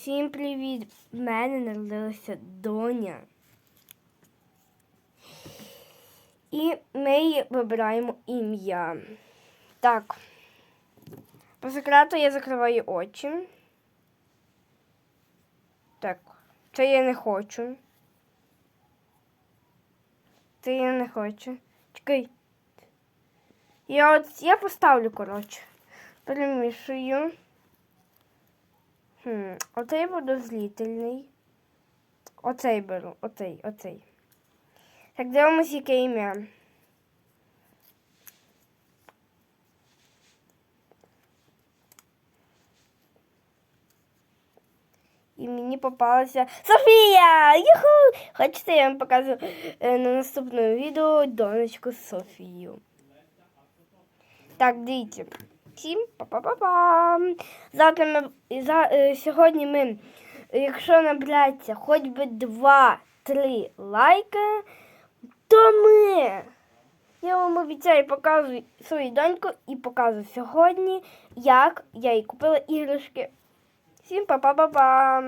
Всім привіт! В мене народилася доня. І ми їй вибираємо ім'я. Так. По секрету я закриваю очі. Так. Це я не хочу. Це я не хочу. Чекай. Я от я поставлю, коротше. Перемішую. Хм, оцей подозрительний. Оцей беру, оцей, оцей. Так, дивимось, яке ім'я. І мені попалася Софія! Юху! Хочете, я вам покажу е, на наступному відео донечку Софію. Так, дивіться. Всім па-па-па-па. Завтра ми за, е, сьогодні ми, якщо набереться хоч би 2-3 лайки, то ми. Я вам обіцяю показую свою доньку і показую сьогодні, як я їй купила іграшки. Всім па-па-па-па!